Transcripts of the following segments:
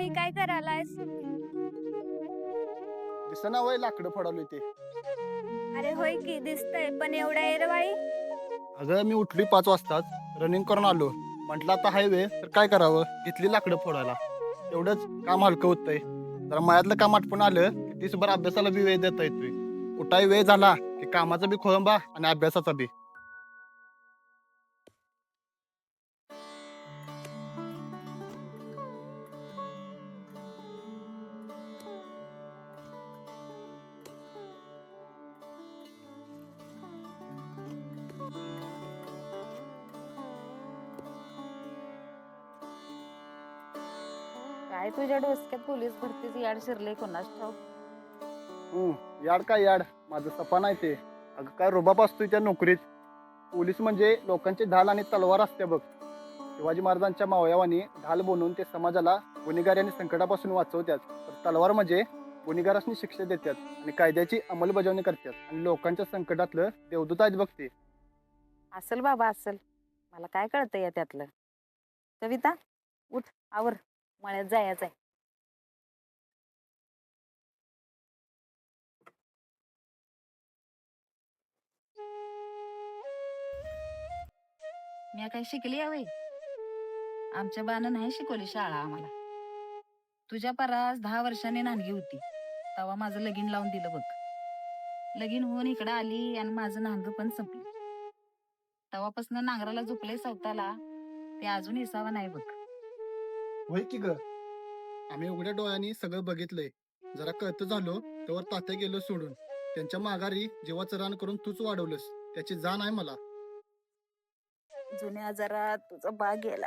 ऐरवाळी काय करायलायस दिसना वय लाकडं फडवली ते. अरे होय की दिसतंय पण एवढ्या ऐरवाळी अगं मी उठली पाच वाजताच रनिंग करून आलो. म्हटलं आता हायवे तर काय करावं? घेतली लाकडं फोडायला. एवढंच काम हलकं होतंय. जरा मयातलं काम आटपून आलं की दिवसभर अभ्यासाला बी वेळ देता येतोय. कुठाही वेळ झाला की कामाचा बी खोळंबा आणि अभ्यासाचा बी. काय तुझ्या डोसक्यात पोलीस भरतीच याड शिरले कोणाच ठाऊक? हम्म, याड काय याड? माझं सपा नाही ते. अगं काय रुबाब असतोय त्या नोकरीत. पोलीस म्हणजे लोकांची ढाल आणि तलवार असते बघ. शिवाजी महाराजांच्या मावयावानी ढाल बनवून ते समाजाला गुन्हेगारी आणि संकटापासून वाचवतात तर तलवार म्हणजे गुन्हेगारांनी शिक्षा देतात आणि कायद्याची अंमलबजावणी करतात आणि लोकांच्या संकटातलं देवदूत आहेत बघ ते. असल बाबा असल. मला काय कळतं या त्यातलं? कविता उठ आवर. मळ्यात जायचं आहे मी काय शिकली हवे आमच्या बानं नाही शिकवली शाळा आम्हाला. तुझ्या परास दहा वर्षांनी नानगी होती. तेव्हा माझं लगीन लावून दिलं बघ. लगीन होऊन इकडं आली आणि माझं नांग पण संपलं. तेव्हापासून नांगराला झोपले सवताला ते अजून हिसावा नाही बघ. होय की ग? आम्ही उघड्या डोळ्यांनी सगळं बघितलंय. जरा कळत झालो तेव्हा तात्या गेलो सोडून. त्यांच्या माघारी जीवाचं रान करून तूच वाढवलंस. त्याची जाण आहे मला. जुन्या आजारात तुझा बाग गेला.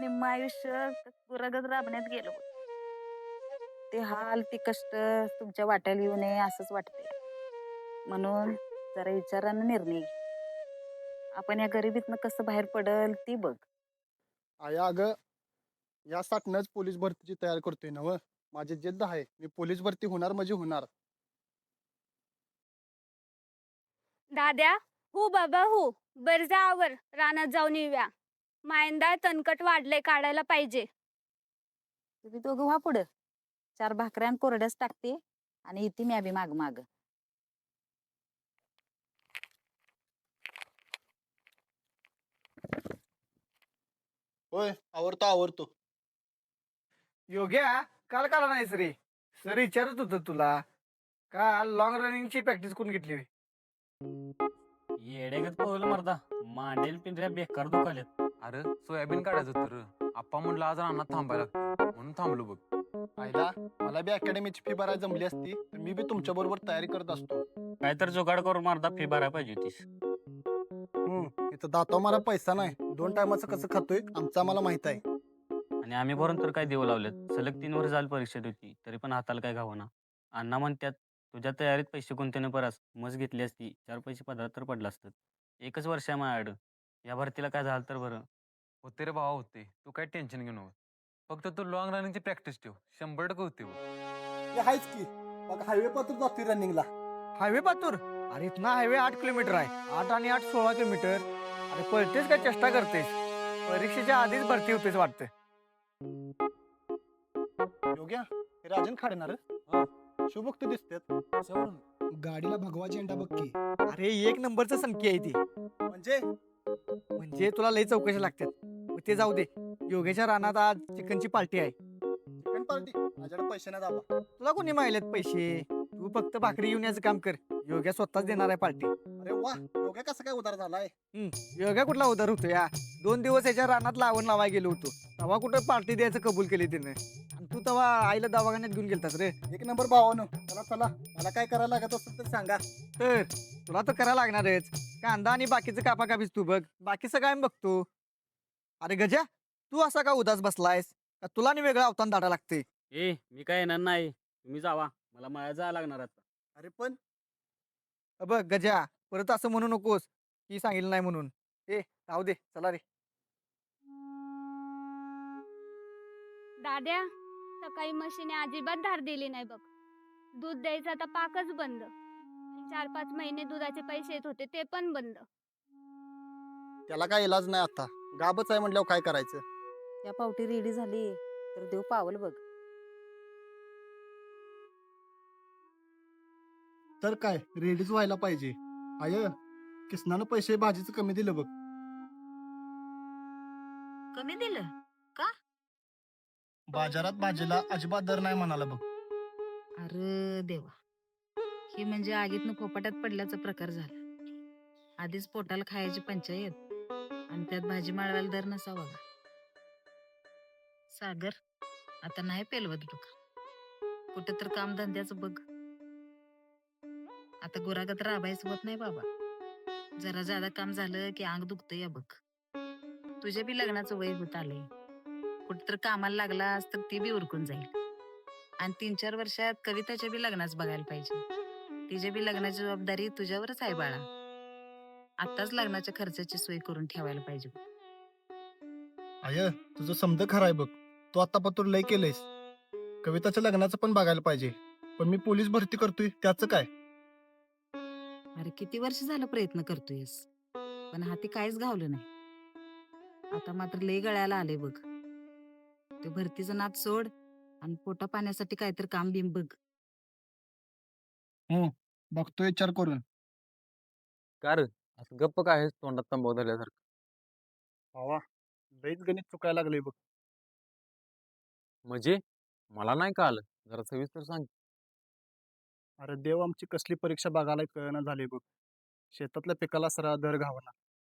निम्म आयुष्य गुरगत राबण्यात गेलो. ते हाल ते कष्ट तुमच्या वाट्याला येऊ नये असंच वाटते म्हणून जरा विचारानं निर्णय. आपण या गरिबीतनं कसं बाहेर पडल ती बघ. आया अगं यासाठीच पोलीस भरतीची तयार करतोय ना व माझी जिद्द आहे मी पोलीस भरती होणार म्हणजे होणार. दाद्या हो बाबा हो बर जा आवर रानात जाऊन येऊया. मायंदा तणकट वाढलंय काढायला पाहिजे. तुम्ही दोघं व्हा पुढं. चार भाकऱ्यान कोरड्याच टाकते आणि येते मी अभि माग माग. होय आवडतो आवडतो योग्या काल काला नाहीस रे. सर विचारत होत तुला काल लॉंग रनिंगची प्रॅक्टिस करून घेतली होय. येडेगत पोहल मर्दा मांडेल पिंजऱ्या बेकार दुखाल्यात अरे सोयाबीन काढायचं तर आप्पा म्हणलं आज रानात थांबायला लागतं म्हणून थांबलो बघ. आईला मला बी अकॅडमीची फी भरायला जमली असती तर मी बी तुमच्या बरोबर तयारी करत असतो. काय तर जुगाड करून मर्दा फी भरायला पाहिजे होतीस. इथं दातो मला पैसा नाही. दोन टायमाचं कसं खातोय आमचं आम्हाला माहीत आहे. आणि आम्ही भरून तर काय देऊ लावलेत. सलग तीन वर्ष झाली परीक्षेत होती तरी पण हाताला काय घावना अण्णा म्हणतात तुझ्या तयारीत पैसे कोणते न परास मस घेतली असती चार पैसे पदरात तर पडलं असतं. एकच वर्ष आहे माझ्याकडं. या भरतीला काय झालं तर बरं. होते रे भावा होते. तू काय टेन्शन घेऊ नको फक्त तू लॉंग रनिंगची प्रॅक्टिस ठेव. शंभर टक्के होते बघ. आहेच की. मग हायवे पात्र जातोय रनिंगला हायवे पातूर? अरे इथना हायवे आठ किलोमीटर आहे. आठ आणि आठ सोळा किलोमीटर अरे पळतेस काय चेष्टा करतेस? परीक्षेच्या आधीच भरती होतेस वाटतं. योग्या? हे राजन खाडेणार शुभक्त दिसतात? गाडीला भगवा झेंडा बघ की. अरे एक नंबरचं संख्या आहे ती. म्हणजे? म्हणजे तुला लई चौकशी लागतात. मग ते जाऊ दे. योगेच्या रानात आज चिकनची पार्टी आहे. Chicken party? माझ्याकडे पैसे नाही दाबा तुला कोणी माहिलेत पैसे? तू फक्त भाकरी घेऊन याचं काम कर. योग्या स्वतःच देणार आहे पार्टी. अरे वा योग्या कसं काय उदार झालाय? योगा कुठला उधार होतो या? दोन दिवस याच्या रानात लावण लावाय गेलो होतो. तेव्हा कुठं पार्टी द्यायचं कबूल केली तिने. आणि तू तेव्हा आईला दवाखान्यात घेऊन गेलतास रे. एक नंबर भावानो चला चला. मला काय करायला लागत असेल तर सांगा. तर तुला तर करायला लागणारच. कांदा आणि बाकीचं कापाकापीच तू बघ. बाकीचं काय मी बघतो. अरे गजा तू असा का उदास बसलायस? का तुला आणि वेगळा अवतान दाडा लागते ए मी काय येणार नाही. तुम्ही जावा. मला माया जायला लागणार आता. अरे पण अ बघ गजा परत असं म्हणू नकोस. की सांगितलं नाही म्हणून. ए राहू दे चला रे. दाद्या सकाळी म्हशीने अजिबात धार दिली नाही बघ. दूध द्यायचं आता पाकच बंद. चार पाच महिने दुधाचे पैसे येत होते ते पण बंद. त्याला काय इलाज नाही आता. गाबच आहे म्हटल्यावर काय करायचं? या पावटी रेडी झाली तर देव पावल बघ. तर काय रेडीच व्हायला पाहिजे. आय किसनानं पैसे भाजीचं कमी दिलं बघ. कमी दिलं? बाजारात भाजीला अजिबात दर नाही म्हणाला बघ. अरे देवा. हे म्हणजे आगीतनं फोपाट्यात पडल्याचा प्रकार झाला. आधीच पोटाला खायची पंचायत आणि त्यात भाजी माळवायला दर नसावा का सागर आता नाही पेलवत तुका कुठं तर काम धंद्याचं बघ. आता गुरागत राबायच होत नाही बाबा. जरा जादा काम झालं की अंग दुखतं या बघ. तुझ्या बी लग्नाचं वय होत आलंय. कुठं तर कामाला लागलास तर ती बी उरकून जाईल. आणि तीन चार वर्षात कविताच्या बी लग्नाच बघायला पाहिजे. तिच्या बी लग्नाची जबाबदारी तुझ्यावरच आहे बाळा. आताच लग्नाच्या खर्चाची सोय करून ठेवायला पाहिजे. आय तुझं समज खरं आहे बघ. तू आता पतूर लय केलंयस. कविताच्या लग्नाचं पण बघायला पाहिजे. पण मी पोलीस भरती करतोय त्याचं काय? अरे किती वर्ष झालं प्रयत्न करतोयस? पण हाती काहीच घावलं नाही. आता मात्र लय गळ्याला आले बघ. ते भरतीचं नाद सोड आणि पोटा पाण्यासाठी काहीतरी काम बिम बघ. बघतोय विचार करून. का रे? असं गप्प काय आहेस तोंडात तंबाखू धरल्यासारखं? भावा लईच गणित चुकायला लागले बघ. म्हणजे? मला नाही का आलं जरा सविस्तर सांग. अरे देव आमची कसली परीक्षा बघायला कळना झाली बघ. शेतातल्या पिकाला सरा दर घावना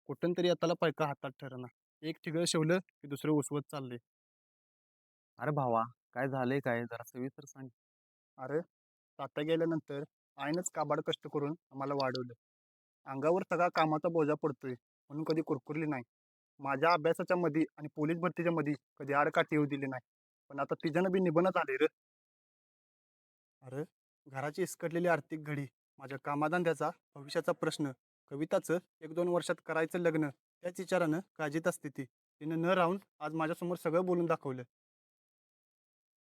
कुठून तरी आताला पैका हातात ठरना एक ठिगळ शिवलं की दुसरं उसवत चालले अरे भावा काय झालंय काय? जरा सविस्तर सांग. अरे तात्या गेल्यानंतर आईनंच काबाड कष्ट करून आम्हाला वाढवलं. अंगावर सगळा कामाचा बोजा पडतोय म्हणून कधी कुरकुरली नाही. माझ्या अभ्यासाच्या मध्ये आणि पोलीस भरतीच्या मध्ये कधी आडकाठी येऊ दिली नाही. पण आता तिच्यानं बी निबंध झाले रे. अरे घराची इसकटलेली आर्थिक घडी माझ्या कामाधंद्याचा भविष्याचा प्रश्न कविताचं एक दोन वर्षात करायचं लग्न त्याच विचारानं काळजीत असते ती. तिनं न राहून आज माझ्यासमोर सगळं बोलून दाखवलं.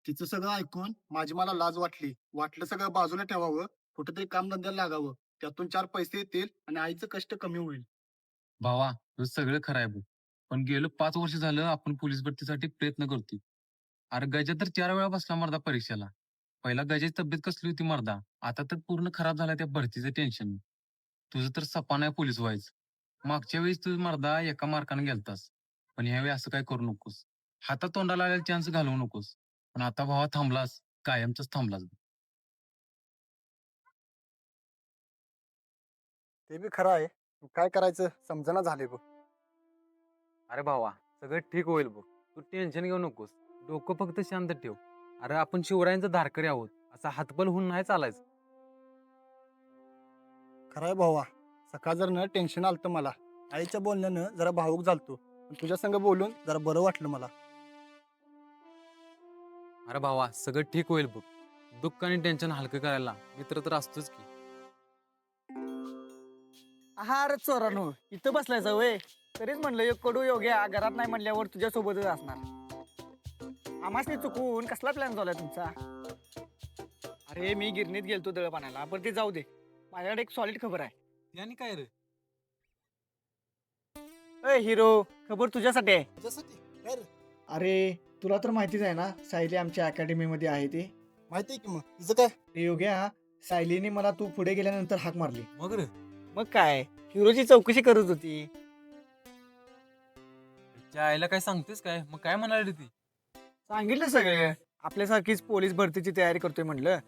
तिचं सगळं ऐकून माझी मला लाज वाटली. वाटलं सगळं बाजूला ठेवावं कुठेतरी कामधंद्याला लागावं. त्यातून चार पैसे येतील आणि आईचं कष्ट कमी होईल. भावा तुझं सगळं खरं आहे बघ पण गेलो पाच वर्ष झालं आपण पोलीस भरतीसाठी प्रयत्न करतो अरे गजा तर चार वेळा बसला मर्दा परीक्षेला. पहिला गजाची तब्येत कसली होती मर्दा? आता तर पूर्ण खराब झाला त्या भरतीचं टेन्शन तुझं तर सपा नाही पोलीस व्हायचं. मागच्या वेळेस तू मर्दा एका मार्काने गेलतास. पण ह्यावेळी असं काय करू नकोस. हातात तोंडाला आलेला चान्स घालवू नकोस. पण आता भावा थांबलास. कायमचाच थांबलास. ते बी खरं आहे. पण काय करायचं? समजना झाले बघ. अरे भावा सगळं ठीक होईल बघ. तू टेन्शन घेऊ नकोस. डोकं फक्त शांत ठेव. अरे आपण शिवरायांचं धारकरी आहोत. असा हातबल होऊन नाही चालायचं. खरं आहे भावा. सकाळ जर न टेन्शन आलतं मला. आईच्या बोलण्यानं जरा भावूक झालतो. पण तुझ्या संग बोलून जरा बरं वाटलं मला. अरे भावा सगळं ठीक होईल बघ. दुःख आणि टेन्शन हलकं करायला मित्र तर असतोच की. आहार चोरानो इथं बसलायचा वय? तरीच म्हणलं एक कडू योग्या घरात नाही म्हणल्यावर तुझ्या सोबतच असणार. आमासनी चुकून कसला प्लॅन झालाय तुमचा? अरे मी गिरणीत गेलतो दळपाण्याला पण ते जाऊ दे. माझ्याकडे एक सॉलिड खबर आहे. याने काय रे? अय हिरो खबर तुझ्यासाठी आहे. अरे तुला तर माहितीच आहे ना सायली आमच्या अकॅडमीमध्ये आहे ते. माहिती आहे की मग? तिचं काय? ते योग्या सायलीने मला तू पुढे गेल्यानंतर हाक मारली. मग रे? मग काय? हिरोची चौकशी करत होती. त्या आईला काय सांगतेस काय? मग काय म्हणाली ती? सांगितलं सगळं. आपल्यासारखीच पोलीस भरतीची तयारी करतोय म्हणलं.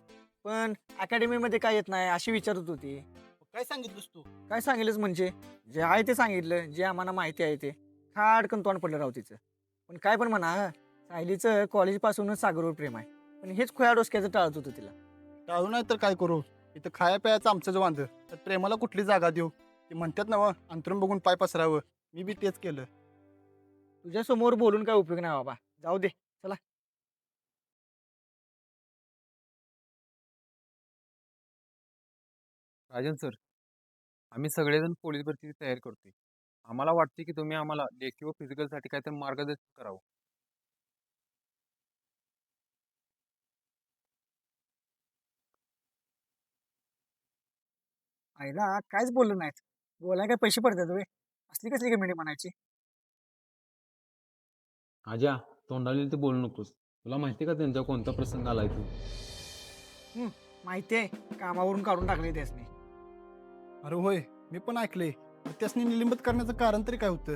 पण अकॅडमीमध्ये काय येत नाही अशी विचारत होती. काय सांगितलंस तू? काय सांगितलंच म्हणजे? जे आहे ते सांगितलं जे आम्हाला माहिती आहे ते. खाडकन तोंड पडलं राव तिचं. पण काय पण म्हणा सायलीचं कॉलेजपासूनच सागरवर प्रेम आहे. पण हेच खोया डोसक्याचं टाळत होतं तिला. टाळू नाही तर काय करू? इथं खाया प्यायचं आमचं वांद. तर प्रेमाला कुठली जागा देऊ? ते म्हणतात ना व, अंतरून बघून पाय पसरावं. मी बी तेच केलं. तुझ्या समोर बोलून काय उपयोग नाही बाबा. जाऊ दे. राजन सर आम्ही सगळेजण पोलीस भरतीची तयारी करतोय. आम्हाला वाटते की तुम्ही आम्हाला लेखी व फिजिकलसाठी काहीतरी मार्गदर्शन करावं. आईला काहीच बोललं नाहीत. बोलाय काय पैसे पडतात वे असली कसली कमेंट म्हणायची? आजा तोंडाला ते बोलू नकोस. तुला माहिती का त्यांचा कोणता प्रसंग आलाय तू? माहितीये. कामावरून काढून टाकले त्यासनी. अरे होय मी पण ऐकले त्यासनी निलंबित करण्याचं कारण तरी काय होतं?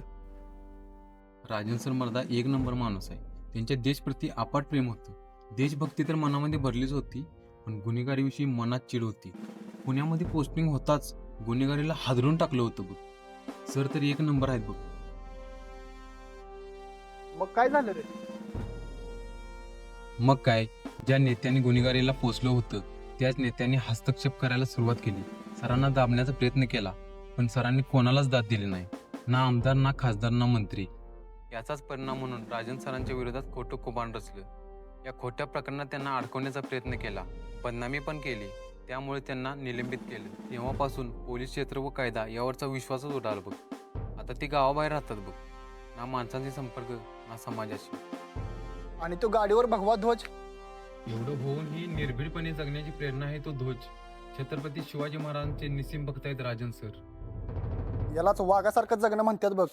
राजन सर मर्दा एक नंबर माणूस आहे. त्यांच्या देशप्रती अपाट प्रेम होतं. देशभक्ती तर मनामध्ये भरलीच होती पण गुन्हेगारीविषयी मनात चिड होती. पुण्यामध्ये पोस्टिंग होताच गुन्हेगारीला हादरून टाकलं होतं बघ. सर तर एक नंबर आहेत बघ. मग काय झालं रे? मग काय? ज्या नेत्यांनी गुन्हेगारीला पोचलं होतं त्याच नेत्यांनी हस्तक्षेप करायला सुरुवात केली. सरांना दाबण्याचा प्रयत्न केला पण सरांनी कोणालाच दाद दिली नाही. ना आमदार ना खासदार ना मंत्री. याचाच परिणाम म्हणून राजन सरांच्या विरोधात खोटं कुबाण रचलं. या खोट्या प्रकरणात त्यांना अडकवण्याचा प्रयत्न केला बदनामी पण केली त्यामुळे त्यांना निलंबित केलं. तेव्हापासून पोलीस क्षेत्र व कायदा यावरचा विश्वासच उडाला बघ. आता ती गावाबाहेर राहतात बघ. ना माणसांशी संपर्क ना समाजाशी. आणि तो गाडीवर भगवा ध्वज. एवढं होऊन ही निर्भीडपणे जगण्याची प्रेरणा आहे तो ध्वज. छत्रपती शिवाजी महाराजांचे निसीम भक्त आहेत राजन सर. यालाच वाघासारखं जगणं म्हणतात बघ.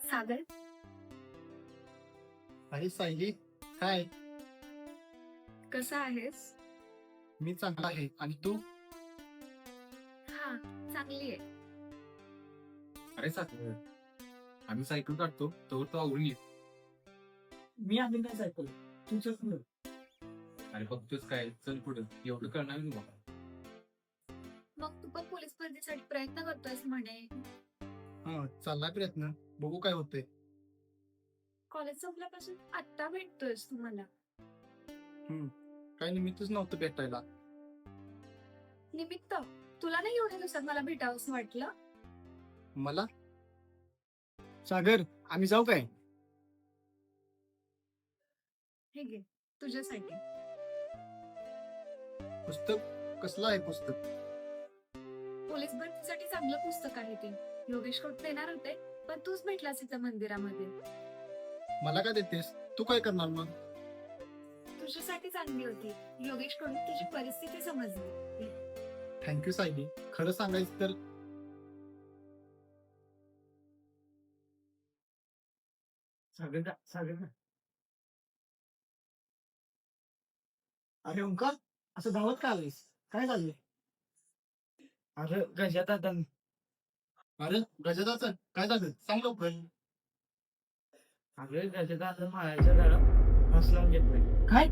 सागर? अरे सायली काय? कसा आहेस? मी चांगला आहे. आणि तू? हा चांगली आहे. अरे साखर आम्ही सायकल काढतो तो तो आवडून ये मी आम्ही काय ऐकलं तुझं अरे बघतोच काय चल पुढं एवढं करणार नाही बाबा मग तू पण पोलीस भरतीसाठी प्रयत्न करतोयस म्हणे हा चाललाय प्रयत्न बघू काय होतंय कॉलेज संपल्यापासून आत्ता भेटतोयस तू मला काय निमित्तच नव्हतं भेटायला निमित्त तुला नाही एवढ्या दिवसात मला भेटावंसं वाटलं मला? सागर आम्ही जाऊ काय? हे घे तुझ्यासाठी पुस्तक कसलं आहे पुस्तक? पोलीस भरतीसाठी चांगलं पुस्तक आहे ते. योगेश कोट देणार होते पण तूच भेटलास इथं मंदिरामध्ये. मला काय देतेस? तू काय करणार मग? तुझ्यासाठी चांगली होती. योगेशकडून तुझी परिस्थिती समजली. Thank you Sayali. खरं सांगायचं तर सागर सागर अरे ओंकार असं धावत का आलीस? काय झालं अरे गजात आता अरे गजदाचं काय झालं? सांग लवकर. अरे गजात आता माळ्याच्या झाडात फास लावून घेतलंय. काय?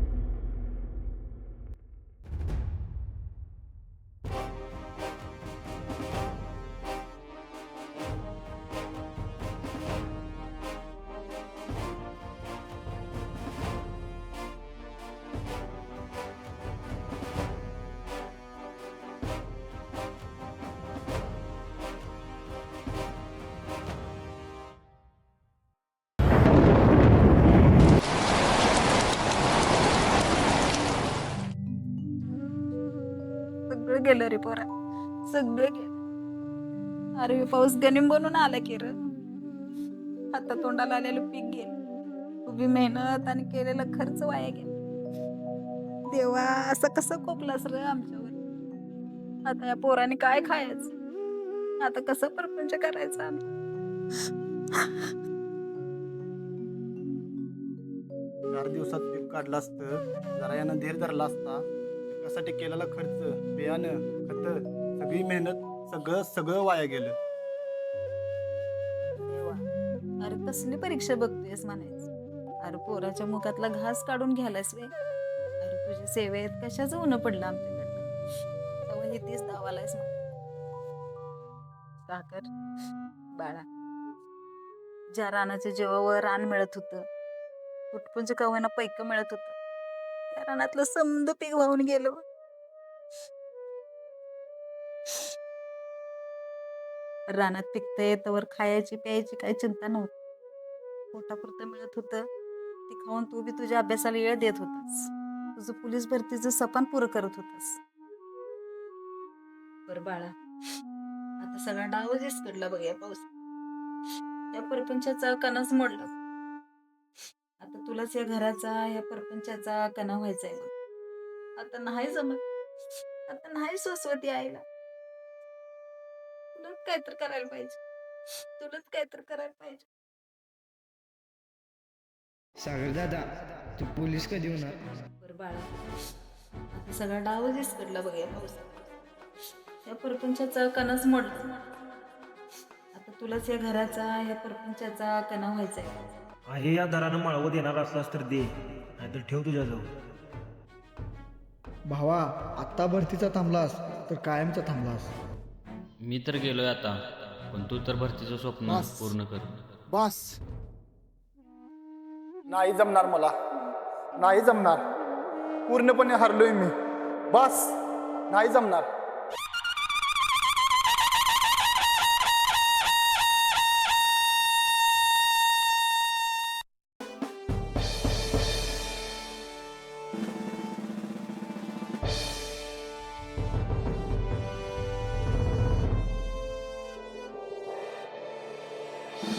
गेलं रे पोरा. सगळं गेलं. अरे पाऊस गणिम बनून आला की र. आता तोंडाला आलेलं पीक गेलं. उभी मेहनत आणि केलेला खर्च वाया गेला. देवा असं कसं कोपलास र आमच्यावर? आता या पोराने काय खायचं? आता कसं परपंच करायचं आम्ही? चार दिवसात पीक काढलं असतं. जरा यानं धीर धरला असता. पिकासाठी केलेला खर्च बियाणं खत सगळी मेहनत सगळं सगळं वाया गेलं. देवा. अरे कसली परीक्षा बघतोयस म्हणायचं? अरे पोराच्या मुखातला घास काढून घ्यायलास वे. अरे तुझ्या सेवेत कशाचं ऊन पडलं आमच्याकडनं? तेव्हा हे तीच दावालायस साखर बाळा. ज्या रानाच्या जेव्हा रान मिळत होतं कुटपुंज कवाना पैक मिळत होतं. रानातलं समद पीक वाहून गेलं रानात पिकता येतवर खायची प्यायची काही चिंता नव्हती. पोटापुरतं मिळत होतं. ते खाऊन तू बी तुझ्या अभ्यासाला वेळ देत होतास. तुझं पोलीस भरतीचं सपान पुरं करत होतास. बर बाळा आता सगळा डावच इसकडला बघ या पाऊस त्या परपंचाचा कणच मोडला. आता तुलाच या घराचा या परपंचाचा कणा व्हायचाय बघ. आता नाही जमत. आता नाही सोसवती आईला. तुलाच काय तर करायला पाहिजे. तुलाच काय तर करायला पाहिजे. सागर दादा तू पोलीस कधी होणार? बरं बाळा. आता सगळा डाव दिसकडला बघ या पावसात. या परपंचाचा कणच मोडला. आता तुलाच या घराचा या परपंचाचा कणा व्हायचा आहे आहे या दरानं माळवं देणार असलास तर दे नाहीतर ठेव तुझ्याजवळ. भावा आत्ता भरतीचा थांबलास तर कायमचा थांबलास. मी तर गेलोय आता पण तू तर भरतीचं स्वप्न बस. पूर्ण कर. बस. नाही जमणार मला. नाही जमणार. पूर्णपणे हरलोय मी. बस. नाही जमणार.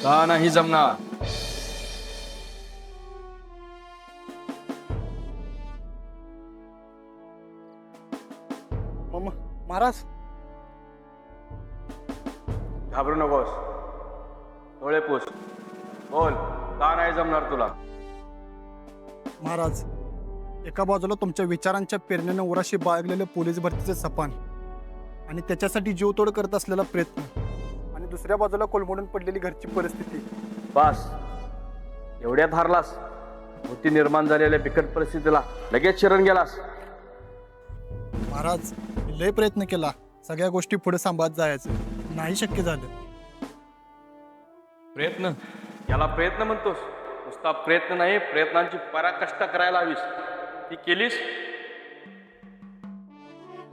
का नाही जमणार? महाराज. घाबरू नकोस. डोळे पुस. बोल का नाही जमणार तुला? महाराज एका बाजूला तुमच्या विचारांच्या पेरणीनं उराशी बाळगलेलं पोलीस भरतीचे सपान आणि त्याच्यासाठी जीवतोड करत असलेला प्रयत्न. दुसऱ्या बाजूला कोलमडून पडलेली घरची परिस्थिती. बस एवढ्यात हारलास होती निर्माण झालेल्या बिकट परिस्थितीला लगेच शरण गेलास? महाराज मी लय प्रयत्न केला. सगळ्या गोष्टी पुढे सांभाळत जायचं. नाही शक्य झालं. प्रयत्न? याला प्रयत्न म्हणतोस. नुसता प्रयत्न नाही प्रयत्नांची पराकष्ट करायला हवीस. ती केलीस?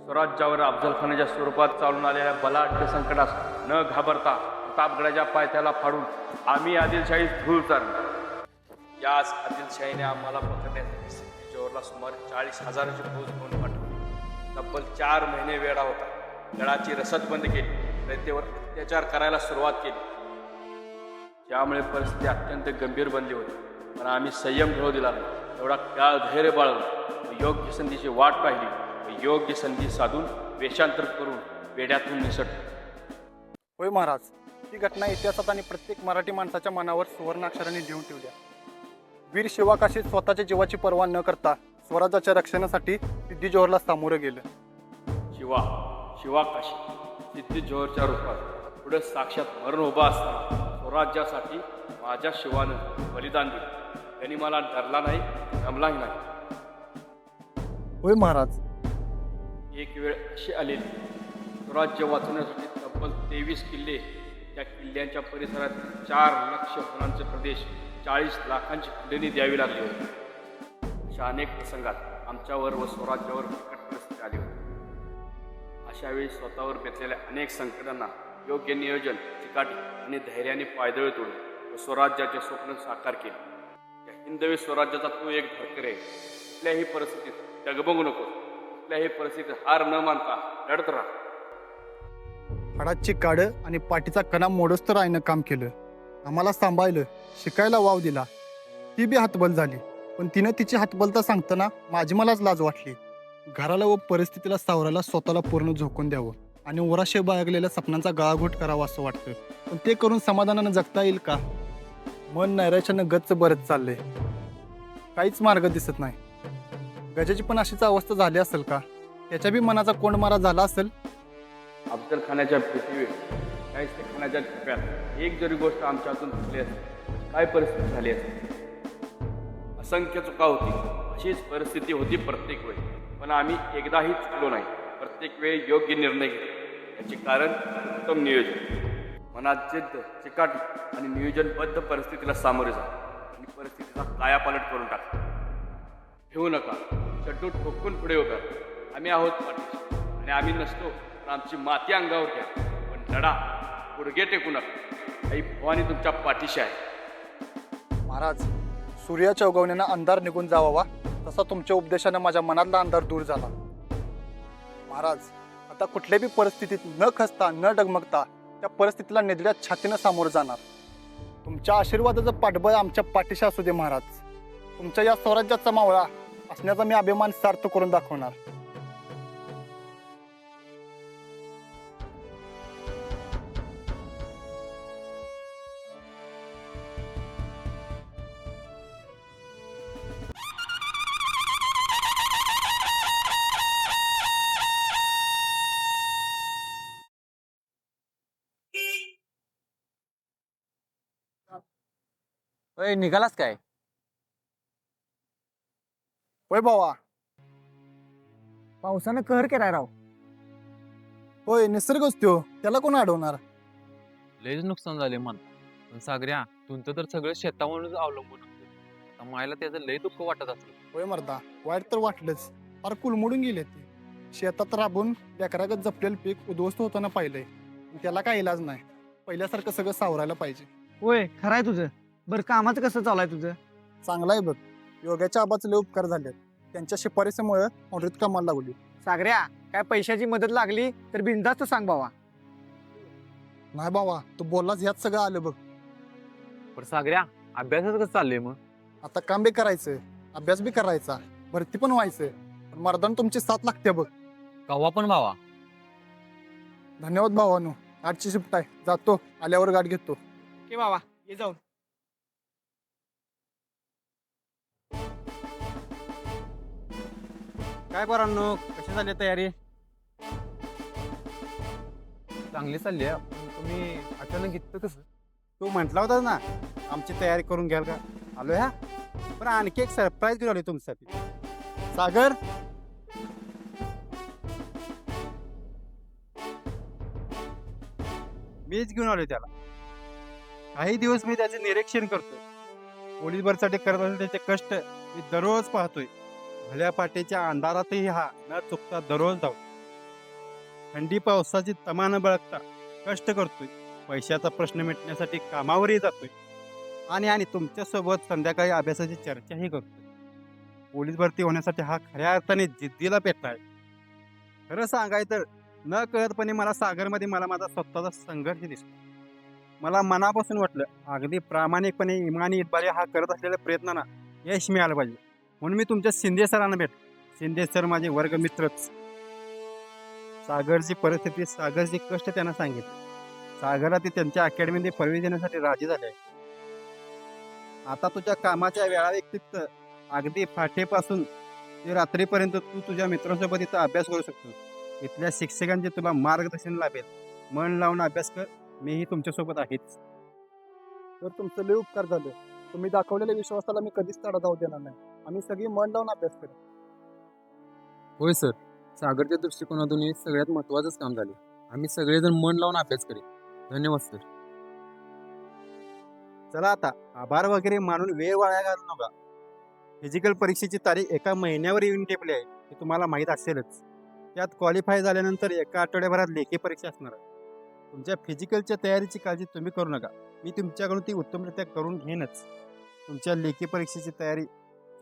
स्वराज्यावर अफजल खानाच्या स्वरूपात चालून आलेल्या बलाढ्य संकटास न घाबरता प्रतापगडाच्या पायथ्याला फाडून आम्ही आदिलशाही धूळ चालली याच आदिलशाहीने आम्हाला पकडण्यासाठी सिद्धी जोहरला सुमारे चाळीस हजाराची फौज घेऊन पाठवली. तब्बल चार महिने वेळा होता. गडाची रसद बंद केली. रयतेवर अत्याचार करायला सुरुवात केली. त्यामुळे परिस्थिती अत्यंत गंभीर बनली होती. पण आम्ही संयम घेऊ दिला एवढा काळ धैर्य बाळगलं योग्य संधीची वाट पाहिली. योग्य संधी साधून वेषांतर करून वेड्यातून निसटलो होय महाराज ही घटना इतिहासात आणि प्रत्येक मराठी माणसाच्या मनावर सुवर्णाक्षराने लिहून ठेवल्या वीर शिवाकाशी स्वतःच्या जीवाची पर्वा न करता स्वराज्याच्या रक्षणासाठी सिद्धी जोहरला सामोरं गेलं. शिवा शिवा काशी सिद्धी जोहरच्या रूपात पुढे साक्षात मरण उभा असताना स्वराज्यासाठी माझ्या शिवानं बलिदान दिलं. त्यांनी मला डरला नाही जमलाही नाही. होय महाराज एक वेळ अशी आलेली. स्वराज्य वाचवण्यासाठी तब्बल तेवीस किल्ले त्या किल्ल्यांच्या परिसरात चार लक्ष फुलांचे प्रदेश चाळीस लाखांची खंडणी द्यावी लागली होती. अशा अनेक प्रसंगात आमच्यावर व स्वराज्यावर बिकट परिस्थिती आली होती. अशा वेळी स्वतःवर बेतलेल्या अनेक संकटांना योग्य नियोजन चिकाटी आणि धैर्याने पायदळ तोडले व स्वराज्याचे स्वप्न साकार केले. या हिंदवी स्वराज्याचा तू एक धडकर आहे कुठल्याही परिस्थितीत डगबगू नको कुठल्याही परिस्थितीत हार न मानता लढत राहा. हाडाची काडं आणि पाठीचा कणा मोडोस तर आईनं काम केलं. आम्हाला सांभाळलं शिकायला वाव दिला. ती बी हातबल झाली. पण तिनं तिची हातबलता सांगताना माझी मलाच लाज वाटली. घराला व परिस्थितीला सावरायला स्वतःला पूर्ण झोकून द्यावं आणि वराशे बाळगलेल्या सपनांचा गळाघोट करावा असं वाटतं. पण ते करून समाधानानं जगता येईल का? मन नैराश्यानं गच्च बरंच चाललंय. काहीच मार्ग दिसत नाही. गजाची पण अशीच अवस्था झाली असेल का? त्याच्या बी मनाचा कोंड मारा झाला असेल? अफजल खानाच्या पृथ्वीवर शाहिस्ते खानाच्या टप्प्यात एक जरी गोष्ट आमच्या हातून चुकली असती काय परिस्थिती झाली असती असंख्य चुका होती. अशीच परिस्थिती होती प्रत्येक वेळी. पण आम्ही एकदाही चुकलो नाही. प्रत्येक वेळी योग्य निर्णय घेतले. याचे कारण उत्तम नियोजन. मनात जिद्द चिकाटी आणि नियोजनबद्ध परिस्थितीला सामोरे जा. आणि परिस्थितीचा कायापालट करून टाकतो घेऊ नका. चड्डू ठोकून पुढे उभ्या आम्ही आहोत पाठीशी. आणि आम्ही नसतो तर आमची माती अंगावर घ्या. पण लढा गुडघे टेकू नका. आई भवानी तुमच्या पाठीशी आहे. महाराज सूर्याच्या उगवण्यानं अंधार निघून जावावा तसा तुमच्या उपदेशानं माझ्या मनातला अंधार दूर झाला. महाराज आता कुठल्याही परिस्थितीत न खसता न डगमगता त्या परिस्थितीला निधड्या छातीनं सामोरं जाणार. तुमच्या आशीर्वादाचं पाठबळ आमच्या पाठीशी असू दे महाराज. तुमच्या या स्वराज्याचा मावळा असण्याचा मी अभिमान सार्थ करून दाखवणार. निघालास काय? होय भावा. पावसानं कहर केलाय राव. होय निसर्गच त्यो त्याला कोण अडवणार? लयच नुकसान झाले मन पण सागऱ्या तुमचं तर सगळं शेतावरूनच अवलंबून असतं आता मायला त्याचं लय दुःख वाटत असलं. होय मर्दा वाईट तर वाटलंच. फार कुलमडून गेले ते. शेतात राबून लेकरागत जपलेलं पीक उद्ध्वस्त होताना पाहिलंय. पण त्याला काय इलाज नाही. पहिल्यासारखं सगळं सावरायला पाहिजे. होय खरंय तुझं. बरं कामाचं कसं चालू आहे तुझं? चांगला आहे बघ. योगाच्या आबाचे लय उपकार झाले त्यांच्या शिफारसीमुळे ऑर्डरीत कामाला लागली. सागऱ्या काय पैशाची मदत लागली तर बिंदास्त सांग बाबा. नाही बाबा तू बोललास ह्यात सगळं आलं बघ. पण सागऱ्या अभ्यासाचं कसं चाललंय मग? आता काम बी करायचं अभ्यास बी करायचा भरती पण व्हायचं पण मर्दान तुमची साथ लागते बघ. कव्हा पण भावा. धन्यवाद भावानो. आजची शिफ्ट आहे. जातो. आल्यावर गाठ घेतो. की बाबा ये जाऊन. काय पोरांनो कशी झाली तयारी? चांगली चालली आहे. पण तुम्ही अचानक घेतलं कसं? तू म्हटला होता ना आमची तयारी करून घ्याल का? आलो ह्या पण आणखी एक सरप्राईज घेऊन आलो तुमच्यासाठी. सागर? मीच घेऊन आलो त्याला. काही दिवस मी त्याचे निरीक्षण करतोय. पोलीस भरतीसाठी करत असलेले त्याचे कष्ट मी दररोज पाहतोय. भल्या पाटेच्या अंधारातही हा न चुकता दररोज धाव थंडी पावसाची तमा न बळगता कष्ट करतोय. पैशाचा प्रश्न मिटण्यासाठी कामावरही जातोय. आणि आणि तुमच्यासोबत संध्याकाळी अभ्यासाची चर्चाही करतोय. पोलीस भरती होण्यासाठी हा खऱ्या अर्थाने जिद्दीला पेटला आहे. खरं सांगाय तर न कळतपणे मला सागरमध्ये मला माझा स्वतःचा संघर्ष दिसतो मला मनापासून वाटलं अगदी प्रामाणिकपणे इमानी इतबारे हा करत असलेल्या प्रयत्नांना यश मिळालं पाहिजे. म्हणून मी तुमच्या शिंदे सरांना भेट शिंदे सर माझे वर्गमित्रच सागरची परिस्थिती सागरचे कष्ट त्यांना सांगितले. सागरला ते त्यांच्या अकॅडमीमध्ये प्रवेश देण्यासाठी राजी झाले. आहे. आता तुझ्या कामाच्या वेळा व्यतिरिक्त अगदी फाटेपासून ते रात्रीपर्यंत तू तुझ्या मित्रांसोबत इथं अभ्यास करू शकतो. इथल्या शिक्षकांचे तुला मार्गदर्शन लाभेल. मन लावून अभ्यास कर. मीही तुमच्यासोबत आहेच. तर तुमचं लय उपकार झालं. तुम्ही दाखवलेल्या विश्वासाला मी कधीच तडा जाऊ देणार नाही. आम्ही सगळी मन लावून अभ्यास करू होय सर. सागरच्या दृष्टिकोनातून हे सगळ्यात महत्वाचंच काम झाले. आम्ही सगळेजण मन लावून अभ्यास करेल धन्यवाद सर. चला आता आभार वगैरे मानून वेळ वाया घालू नका. फिजिकल परीक्षेची तारीख एका महिन्यावर येऊन टेपली आहे हे तुम्हाला माहीत असेलच. त्यात क्वालिफाय झाल्यानंतर एका आठवड्याभरात लेखी परीक्षा असणार. आहे तुमच्या फिजिकलच्या तयारीची काळजी तुम्ही करू नका. मी तुमच्याकडून ती उत्तमरित्या करून घेईनच. तुमच्या लेखी परीक्षेची तयारी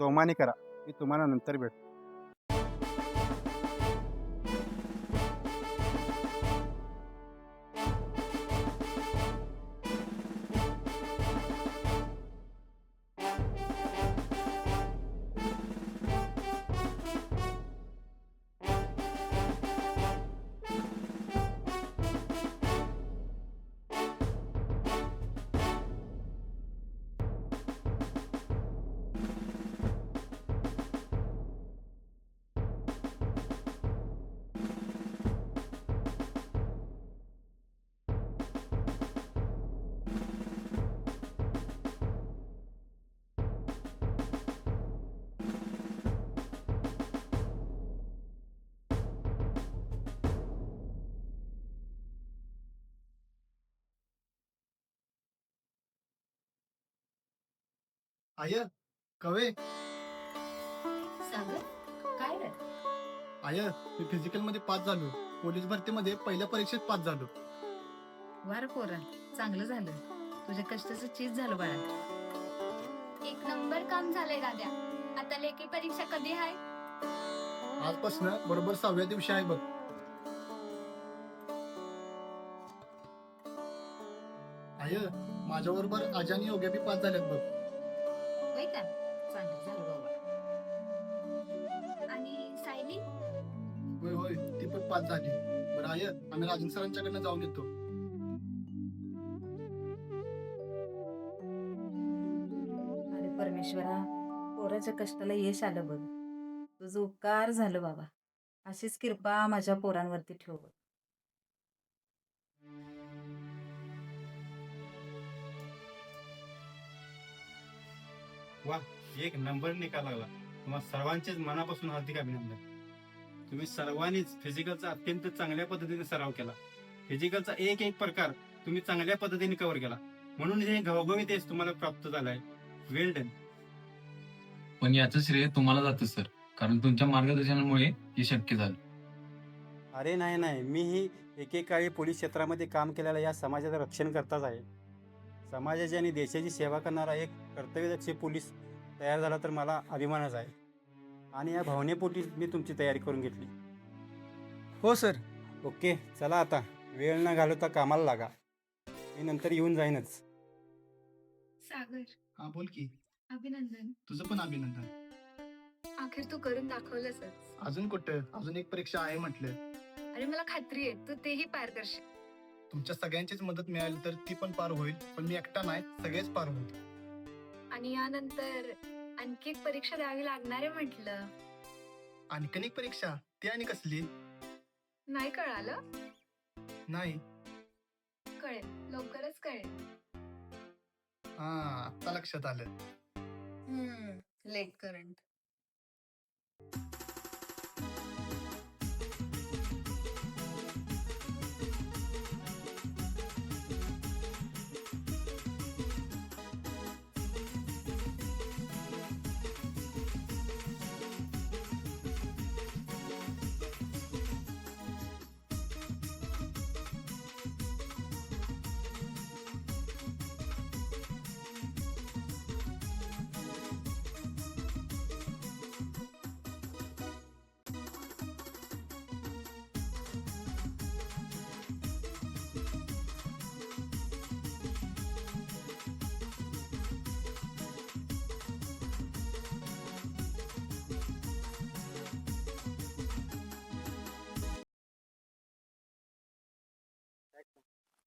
जोमाने करा. मी तुम्हाला नंतर भेटतो. आय कवे? सागर काय रे? आय मी फिजिकलमध्ये पास झालो. पोलीस भरतीमध्ये पहिल्या परीक्षेत पास झालो. वार पोरा चांगलं झालं. तुझ्या कष्टाचं चीज झालं बाळा. एक नंबर काम झालंय दाद्या. आता लेखी परीक्षा कधी आहे आजपासून बरोबर सहाव्या दिवशी आहे बघ. आय माझ्या बरोबर अजानी योग्य बी पास झाल्यात बघ. पास झाली. बरं आय आम्ही राजन सरांच्याकडनं जाऊन येतो. अरे परमेश्वरा पोराच्या कष्टाला यश आलं बघ. तुझं उपकार झालं बाबा. अशीच कृपा माझ्या पोरांवरती ठेव बघ. वा एक नंबर निकाल लागला. तुम्हाला सर्वांचेच मनापासून हार्दिक अभिनंदन. तुम्ही सर्वांनीच फिजिकलचा अत्यंत चांगल्या पद्धतीने सराव केला. फिजिकलचा एक एक प्रकार तुम्ही चांगल्या पद्धतीने कव्हर केला. म्हणून हे घवघवी तेच तुम्हाला प्राप्त झालंय. वेल डन पण याचं श्रेय तुम्हाला जातं सर कारण तुमच्या मार्गदर्शनामुळे हे शक्य झालं. अरे नाही नाही. मी ही एकेकाळी पोलीस क्षेत्रामध्ये काम केलेलं या समाजाचं रक्षण करताच आहे. समाजाची आणि देशाची सेवा करणारा एक कर्तव्यदक्ष पोलीस तयार झाला तर मला अभिमानच आहे. आणि या भावनेपोटी मी तुमची तयारी करून घेतली. हो सर. ओके चला आता. वेळ न घालवता कामाला लागा. मी नंतर येऊन जाईनच. सागर. हा बोल की. अभिनंदन. तुझं पण अभिनंदन. अखेर तू करून दाखवलंच अजून कुठं? अजून एक परीक्षा आहे म्हटलं. आणि मला खात्री आहे. तू तेही पार करशील तुमच्या सगळ्यांचीच मदत मिळाली तर ती पण पार होईल. पण मी एकटा नाही सगळेच पार होईल आणि यानंतर आणखी एक परीक्षा द्यावी लागणार आहे म्हटलं. आणखीन एक परीक्षा? ती आणि कसली? नाही कळालं? नाही. कळेल. लवकरच कळेल. हा आता लक्षात आलं. लेट करंट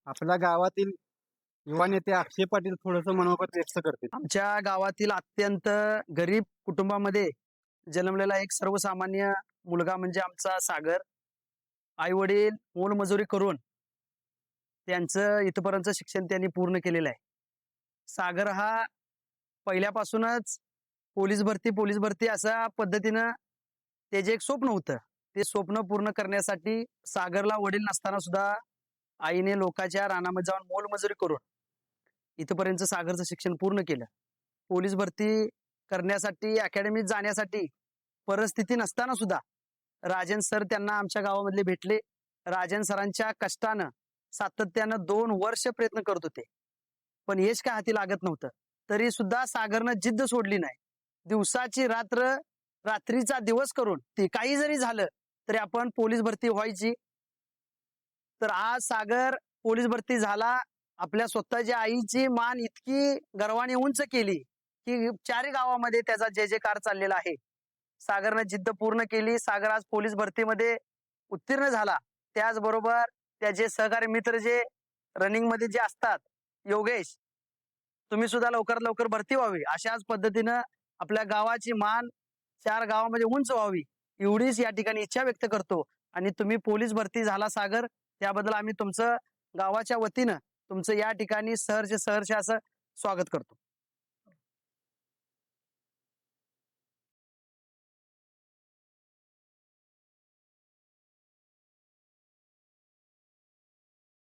आपल्या गावातील युवा नेते अक्षय पाटील थोडस मनोगत व्यक्त करतील. आमच्या गावातील अत्यंत गरीब कुटुंबामध्ये जन्मलेला एक सर्वसामान्य मुलगा म्हणजे आमचा सागर. आई वडील मोलमजुरी करून त्यांचं इथपर्यंत शिक्षण त्यांनी पूर्ण केलेलं आहे. सागर हा पहिल्यापासूनच पोलीस भरती पोलीस भरती अशा पद्धतीनं त्याचे एक स्वप्न होतं. ते स्वप्न पूर्ण करण्यासाठी सागरला वडील नसताना सुद्धा आईने लोकांच्या रानामध्ये जाऊन मोलमजुरी करून इथपर्यंत सागरचं शिक्षण पूर्ण केलं. पोलीस भरती करण्यासाठी अकॅडमीत जाण्यासाठी परिस्थिती नसताना सुद्धा राजन सर त्यांना आमच्या गावामधले भेटले. राजन सरांच्या कष्टानं सातत्यानं दोन वर्ष प्रयत्न करत होते. पण यश काय हाती लागत नव्हतं? तरी सुद्धा सागरनं जिद्द सोडली नाही. दिवसाची रात्र रात्रीचा दिवस करून ते काही जरी झालं तरी आपण पोलीस भरती व्हायची तर आज सागर पोलीस भरती झाला. आपल्या स्वतःच्या आईची मान इतकी गर्वाने उंच केली की चारही गावामध्ये त्याचा जे जे कार चाललेला आहे. सागरनं जिद्द पूर्ण केली. सागर आज पोलीस भरतीमध्ये उत्तीर्ण झाला. त्याचबरोबर त्याचे सहकारी मित्र जे रनिंगमध्ये जे असतात योगेश तुम्ही सुद्धा लवकरात लवकर भरती व्हावी. अशाच पद्धतीनं आपल्या गावाची मान चार गावामध्ये उंच व्हावी एवढीच या ठिकाणी इच्छा व्यक्त करतो. आणि तुम्ही पोलीस भरती झाला सागर. त्याबद्दल आम्ही तुमचं गावाच्या वतीनं तुमचं या ठिकाणी सहर्ष सहर्ष असं स्वागत करतो.